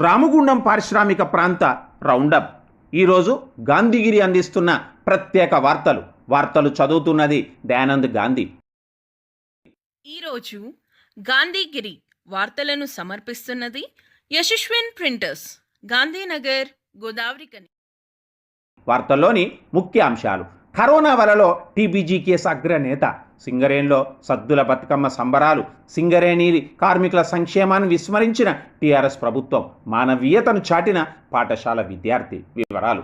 రామగుండం పారిశ్రామిక ప్రాంత రౌండప్. ఈరోజు గాంధీగిరి అందిస్తున్న ప్రత్యేక వార్తలు. వార్తలు చదువుతున్నది దయానంద్ గాంధీ. ఈరోజు గాంధీగిరి వార్తలను సమర్పిస్తున్నది యశస్విన్ ప్రింటర్స్ గాంధీనగర్ గోదావరికని వార్తల్లోని ముఖ్య అంశాలు కరోనా వలలో టీబీజీ కేసు అగ్రనేత సింగరేణిలో సద్దుల బతుకమ్మ సంబరాలు సింగరేణి కార్మికుల సంక్షేమాన్ని విస్మరించిన టీఆర్ఎస్ ప్రభుత్వం మానవీయతను చాటిన పాఠశాల విద్యార్థి వివరాలు.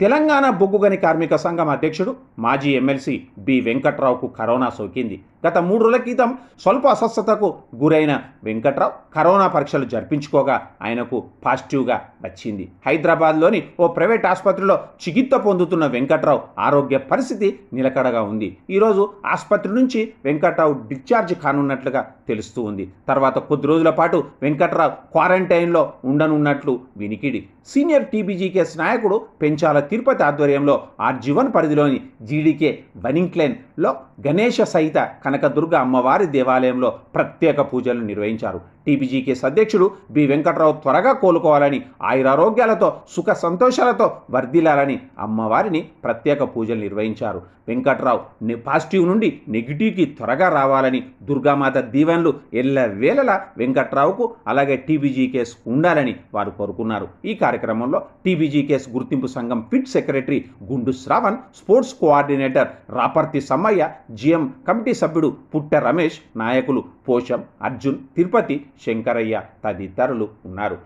తెలంగాణ బొగ్గుగని కార్మిక సంఘం అధ్యక్షుడు మాజీ ఎమ్మెల్సీ బి వెంకట్రావుకు కరోనా సోకింది. గత మూడు రోజుల క్రితం స్వల్ప అస్వస్థతకు గురైన వెంకట్రావు కరోనా పరీక్షలు జరిపించుకోగా ఆయనకు పాజిటివ్గా వచ్చింది. హైదరాబాద్లోని ఓ ప్రైవేట్ ఆసుపత్రిలో చికిత్స పొందుతున్న వెంకట్రావు ఆరోగ్య పరిస్థితి నిలకడగా ఉంది. ఈరోజు ఆసుపత్రి నుంచి వెంకట్రావు డిశ్చార్జ్ కానున్నట్లుగా తెలుస్తూ ఉంది. తర్వాత కొద్ది రోజుల పాటు వెంకట్రావు క్వారంటైన్లో ఉండనున్నట్లు వినికిడి. సీనియర్ టీబీజీకేఎస్ నాయకుడు పెంచాల తిరుపతి ఆధ్వర్యంలో ఆర్జీవన్ పరిధిలోని జీడీకే వనింగ్క్లెన్లో గణేష సహిత కనకదుర్గ అమ్మవారి దేవాలయంలో ప్రత్యేక పూజలు నిర్వహించారు. టీబీజీకేఎస్ అధ్యక్షుడు బి వెంకట్రావు త్వరగా కోలుకోవాలని ఆయురారోగ్యాలతో సుఖ సంతోషాలతో వర్ధిల్లాలని అమ్మవారిని ప్రత్యేక పూజలు నిర్వహించారు. వెంకట్రావు పాజిటివ్ నుండి నెగిటివ్కి త్వరగా రావాలని దుర్గామాత దీవెనలు ఎల్ల వేళలా వెంకట్రావుకు అలాగే టీబీజీకేస్ ఉండాలని వారు కోరుకున్నారు. ఈ కార్యక్రమంలో టీబీజీకేస్ గుర్తింపు సంఘం pit secretary Gundu Shravan sports coordinator Raparthi Sammaiah GM committee సభ్యుడు పుట్ట రమేష్ నాయకులు పోషం అర్జున్ తిరుపతి శంకరయ్య తదితరులు ఉన్నారు.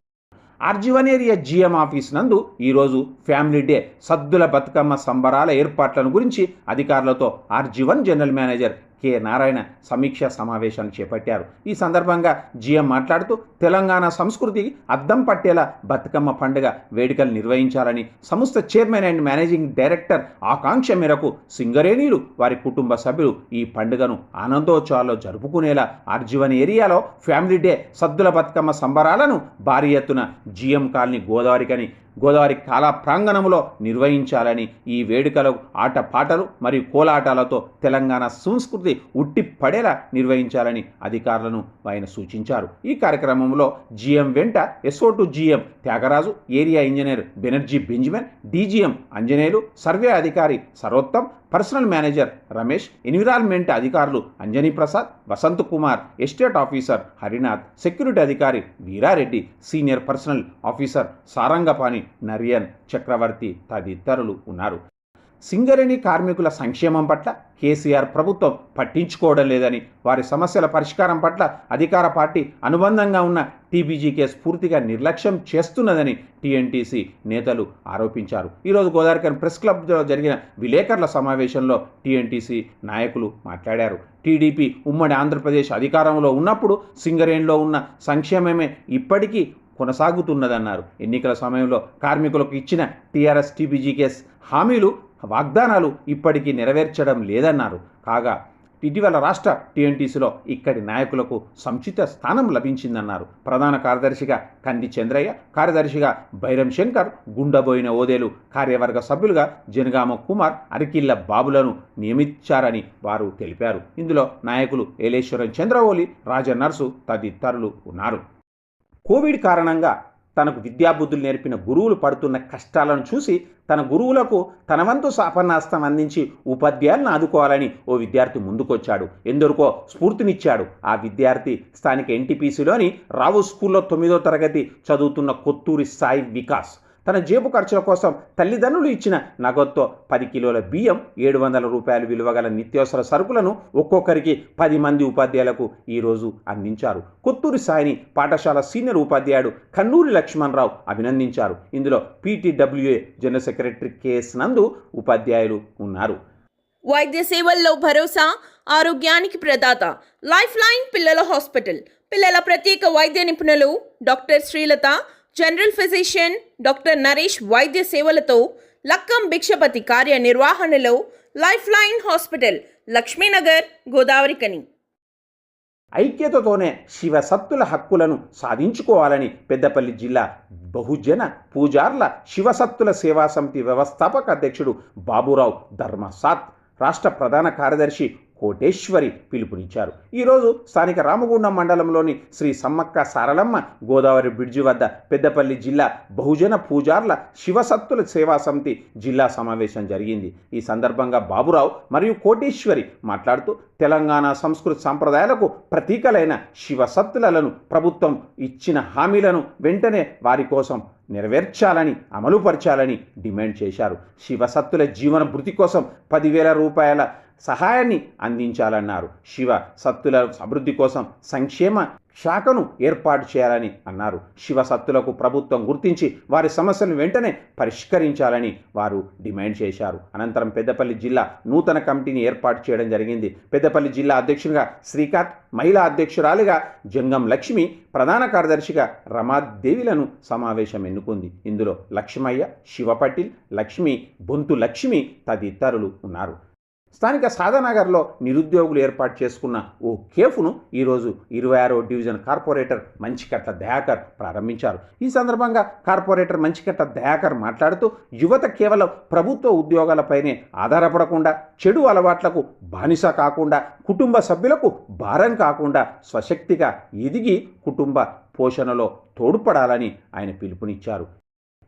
ఆర్జీవన్ ఏరియా జిఎం ఆఫీస్ నందు ఈరోజు ఫ్యామిలీ డే. సద్దుల బతుకమ్మ సంబరాల ఏర్పాట్లను గురించి అధికారులతో RG one general manager K. Narayana సమీక్ష సమావేశాన్ని చేపట్టారు. ఈ సందర్భంగా జిఎం మాట్లాడుతూ తెలంగాణ సంస్కృతికి అద్దం పట్టేలా బతుకమ్మ పండుగ వేడుకలు నిర్వహించాలని సంస్థ చైర్మన్ అండ్ మేనేజింగ్ డైరెక్టర్ ఆకాంక్ష మేరకు సింగరేణీలు వారి కుటుంబ సభ్యులు ఈ పండుగను ఆనందోత్సవాల్లో జరుపుకునేలా అర్జువన్ ఏరియాలో ఫ్యామిలీ డే సద్దుల బతుకమ్మ సంబరాలను భారీ ఎత్తున జిఎం కాలనీ గోదావరికని గోదావరి కళా ప్రాంగణంలో నిర్వహించాలని ఈ వేడుకలు ఆట పాటలు మరియు కోలాటాలతో తెలంగాణ సంస్కృతి ఉట్టిపడేలా నిర్వహించాలని అధికారులను ఆయన సూచించారు. ఈ కార్యక్రమంలో జిఎం వెంట SO to GM Thyagaraju area engineer Banerjee Benjamin DGM Anjaneyulu survey అధికారి Sarvottam personnel manager Ramesh environment అధికారులు Anjani Prasad Vasant Kumar estate officer Harinath security అధికారి Veerareddy senior personnel officer Sarangapani Narayan Chakravarthy తదితరులు ఉన్నారు. సింగరేణి కార్మికుల సంక్షేమం పట్ల కేసీఆర్ ప్రభుత్వం పట్టించుకోవడం లేదని వారి సమస్యల పరిష్కారం పట్ల అధికార పార్టీ అనుబంధంగా ఉన్న టీబీజీకే పూర్తిగా నిర్లక్ష్యం చేస్తున్నదని టీఎన్టీసీ నేతలు ఆరోపించారు. ఈరోజు గోదావరికర్ ప్రెస్ క్లబ్లో జరిగిన విలేకరుల సమావేశంలో టీఎన్టీసీ నాయకులు మాట్లాడారు. టీడీపీ ఉమ్మడి ఆంధ్రప్రదేశ్ అధికారంలో ఉన్నప్పుడు సింగరేణిలో ఉన్న సంక్షేమమే ఇప్పటికీ కొనసాగుతున్నదన్నారు. ఎన్నికల సమయంలో కార్మికులకు ఇచ్చిన టీఆర్ఎస్ టీబీజీకేఎస్ హామీలు వాగ్దానాలు ఇప్పటికీ నెరవేర్చడం లేదన్నారు. కాగా ఇటీవల రాష్ట్ర టీఎన్టీసీలో ఇక్కడి నాయకులకు సంచిత స్థానం లభించిందన్నారు. ప్రధాన కార్యదర్శిగా కంది చంద్రయ్య కార్యదర్శిగా బైరం శంకర్ గుండబోయిన ఓదేలు కార్యవర్గ సభ్యులుగా జనగామ కుమార్ అరికిల్ల బాబులను నియమించారని వారు తెలిపారు. ఇందులో నాయకులు ఏలేశ్వరం చంద్రవోలి రాజనర్సు తదితరులు ఉన్నారు. కోవిడ్ కారణంగా తనకు విద్యాబుద్ధులు నేర్పిన గురువులు పడుతున్న కష్టాలను చూసి తన గురువులకు తన వంతు సాపన్నాస్తం అందించి ఉపాధ్యాయులను ఆదుకోవాలని ఓ విద్యార్థి ముందుకొచ్చాడు. ఎందరికో స్ఫూర్తినిచ్చాడు. ఆ విద్యార్థి స్థానిక ఎన్టీపీసీలోని రావు స్కూల్లో తొమ్మిదో తరగతి చదువుతున్న కొత్తూరి సాయి వికాస్. తన జేబు ఖర్చుల కోసం తల్లిదండ్రులు ఇచ్చిన నగదుతో పది కిలోల బియ్యం ఏడు వందల రూపాయలు విలువగల నిత్యావసర సరుకులను ఒక్కొక్కరికి పది మంది ఉపాధ్యాయులకు ఈరోజు అందించారు. కొత్తూరి సాయిని పాఠశాల సీనియర్ ఉపాధ్యాయుడు కన్నూరి లక్ష్మణరావు అభినందించారు. ఇందులో పీటీడబ్ల్యూఏ జనరల్ సెక్రటరీ కేఎస్ నందు ఉపాధ్యాయులు ఉన్నారు. వైద్య సేవల్లో భరోసా ఆరోగ్యానికి ప్రదాత లైఫ్ లైన్ పిల్లల హాస్పిటల్. పిల్లల ప్రత్యేక వైద్య నిపుణులు doctor Srilatha general physician doctor Naresh వైద్య సేవలతో Lakkam Bhikshapathi కార్యనిర్వహణలో life line hospital Lakshminagar Godavarikhani. ఐక్యతతోనే శివసత్తుల హక్కులను సాధించుకోవాలని పెద్దపల్లి జిల్లా బహుజన పూజార్ల శివసత్తుల సేవా సమితి వ్యవస్థాపక అధ్యక్షుడు బాబురావు ధర్మసాత్ రాష్ట్ర ప్రధాన కార్యదర్శి కోటేశ్వరి పిలుపునిచ్చారు. ఈరోజు స్థానిక రామగుండం మండలంలోని శ్రీ సమ్మక్క సారలమ్మ గోదావరి బ్రిడ్జి వద్ద పెద్దపల్లి జిల్లా బహుజన పూజార్ల శివసత్తుల సేవా సమితి జిల్లా సమావేశం జరిగింది. ఈ సందర్భంగా బాబురావు మరియు కోటేశ్వరి మాట్లాడుతూ తెలంగాణ సంస్కృతి సంప్రదాయాలకు ప్రతీకలైన శివసత్తులను ప్రభుత్వం ఇచ్చిన హామీలను వెంటనే వారి కోసం నెరవేర్చాలని అమలుపరచాలని డిమాండ్ చేశారు. శివసత్తుల జీవన భృతి కోసం పదివేల రూపాయల సహాయాన్ని అందించాలన్నారు. శివ సత్తుల అభివృద్ధి కోసం సంక్షేమ శాఖను ఏర్పాటు చేయాలని అన్నారు. శివ సత్తులకు ప్రభుత్వం గుర్తించి వారి సమస్యలను వెంటనే పరిష్కరించాలని వారు డిమాండ్ చేశారు. అనంతరం పెద్దపల్లి జిల్లా నూతన కమిటీని ఏర్పాటు చేయడం జరిగింది. పెద్దపల్లి జిల్లా అధ్యక్షునిగా శ్రీకాంత్ మహిళా అధ్యక్షురాలిగా జంగం లక్ష్మి ప్రధాన కార్యదర్శిగా రమాదేవిలను సమావేశం ఎన్నుకుంది. ఇందులో లక్ష్మయ్య శివపటిల్ లక్ష్మి బొంతు లక్ష్మి తదితరులు ఉన్నారు. స్థానిక సాదానగర్లో నిరుద్యోగులు ఏర్పాటు చేసుకున్న ఓ కేఫ్ను ఈరోజు ఇరవై ఆరో డివిజన్ కార్పొరేటర్ మంచికట్ల దయాకర్ ప్రారంభించారు. ఈ సందర్భంగా కార్పొరేటర్ మంచికట్ల దయాకర్ మాట్లాడుతూ యువత కేవలం ప్రభుత్వ ఉద్యోగాలపైనే ఆధారపడకుండా చెడు అలవాట్లకు బానిస కాకుండా కుటుంబ సభ్యులకు భారం కాకుండా స్వశక్తిగా ఎదిగి కుటుంబ పోషణలో తోడ్పడాలని ఆయన పిలుపునిచ్చారు.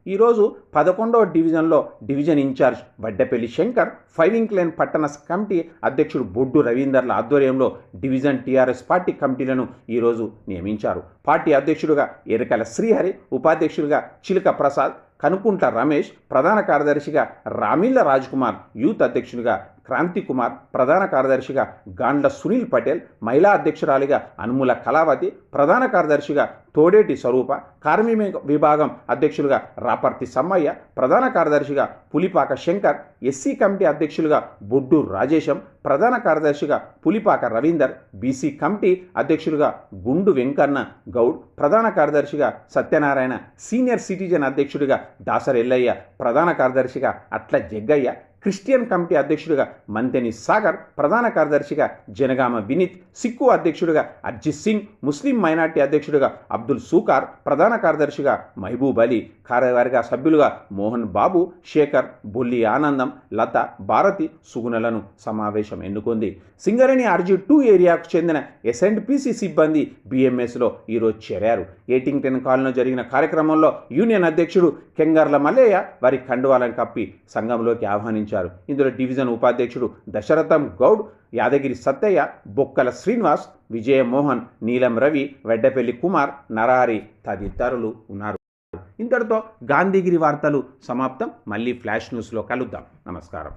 ఈరోజు పదకొండవ డివిజన్లో division in charge Vaddapalli Shankar five incline పట్టణ కమిటీ అధ్యక్షుడు బొడ్డు రవీందర్ల ఆధ్వర్యంలో డివిజన్ టీఆర్ఎస్ పార్టీ కమిటీలను ఈరోజు నియమించారు. పార్టీ అధ్యక్షుడుగా ఎరకల శ్రీహరి ఉపాధ్యక్షుడిగా చిలక ప్రసాద్ కనుకుంట్ల రమేష్ ప్రధాన కార్యదర్శిగా రామిళ్ళ రాజ్కుమార్ యూత్ అధ్యక్షుడిగా క్రాంతి కుమార్ ప్రధాన కార్యదర్శిగా గాండ్ల సునీల్ పటేల్ మహిళా అధ్యక్షురాలిగా అనుముల కళావతి ప్రధాన కార్యదర్శిగా తోడేటి స్వరూప కార్మిక విభాగం అధ్యక్షులుగా రాపర్తి సమ్మయ్య ప్రధాన కార్యదర్శిగా పులిపాక శంకర్ ఎస్సీ కమిటీ అధ్యక్షులుగా బొడ్డు రాజేశం ప్రధాన కార్యదర్శిగా పులిపాక రవీందర్ బీసీ కమిటీ అధ్యక్షులుగా గుండు వెంకన్న గౌడ్ ప్రధాన కార్యదర్శిగా సత్యనారాయణ సీనియర్ సిటిజన్ అధ్యక్షుడిగా దాసర్ ఎల్లయ్య ప్రధాన కార్యదర్శిగా అట్ల జగ్గయ్య క్రిస్టియన్ కమిటీ అధ్యక్షుడిగా మంతెని సాగర్ ప్రధాన కార్యదర్శిగా జనగామ వినీత్ సిక్కు అధ్యక్షుడిగా అర్జిత్ సింగ్ ముస్లిం మైనార్టీ అధ్యక్షుడిగా అబ్దుల్ సూకార్ ప్రధాన కార్యదర్శిగా మహబూబ్ అలీ కార్యవర్గ సభ్యులుగా మోహన్ బాబు శేఖర్ బొల్లి ఆనందం లత భారతి సుగుణలను సమావేశం ఎన్నుకుంది. సింగరేణి ఆర్జీ టూ ఏరియాకు చెందిన ఎస్ఎండ్పిసి సిబ్బంది బీఎంఎస్లో ఈరోజు చేరారు. ఎయిటింగ్టన్ కాలనీలో జరిగిన కార్యక్రమంలో యూనియన్ అధ్యక్షుడు కెంగర్ల మల్లయ్య వారి కండువాలను కప్పి సంఘంలోకి ఆహ్వానించారు. ఇందులో డివిజన్ ఉపాధ్యక్షుడు దశరథం గౌడ్ యాదగిరి సత్తయ్య బొక్కల శ్రీనివాస్ విజయమోహన్ నీలం రవి వెడ్డపల్లి కుమార్ నరహరి తదితరులు ఉన్నారు. ఇంతటితో గాంధీగిరి వార్తలు సమాప్తం. మళ్ళీ ఫ్లాష్ న్యూస్లో కలుద్దాం. నమస్కారం.